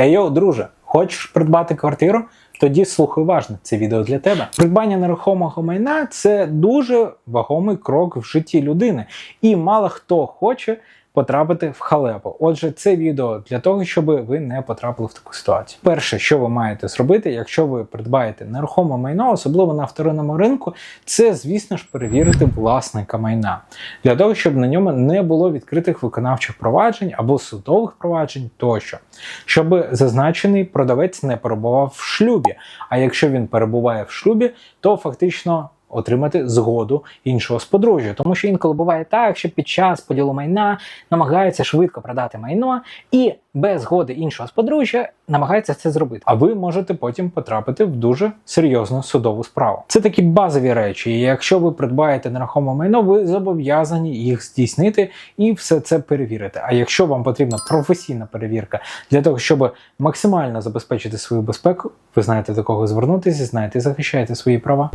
Ейо, друже, хочеш придбати квартиру? Тоді слухай уважно, це відео для тебе. Придбання нерухомого майна це дуже вагомий крок в житті людини, і мало хто хоче потрапити в халепу. Отже, це відео для того, щоб ви не потрапили в таку ситуацію. Перше, що ви маєте зробити, якщо ви придбаєте нерухоме майно, особливо на вторинному ринку, це, звісно ж, перевірити власника майна для того, щоб на ньому не було відкритих виконавчих проваджень або судових проваджень тощо, щоб зазначений продавець не перебував в шлюбі. А якщо він перебуває в шлюбі, то фактично. Отримати згоду іншого з подружжя, тому що інколи буває так, що під час поділу майна намагаються швидко продати майно і без згоди іншого з подружжя намагаються це зробити. А ви можете потім потрапити в дуже серйозну судову справу. Це такі базові речі. І якщо ви придбаєте нерухоме майно, ви зобов'язані їх здійснити і все це перевірити. А якщо вам потрібна професійна перевірка для того, щоб максимально забезпечити свою безпеку, ви знаєте до кого звернутися, знаєте, захищаєте свої права.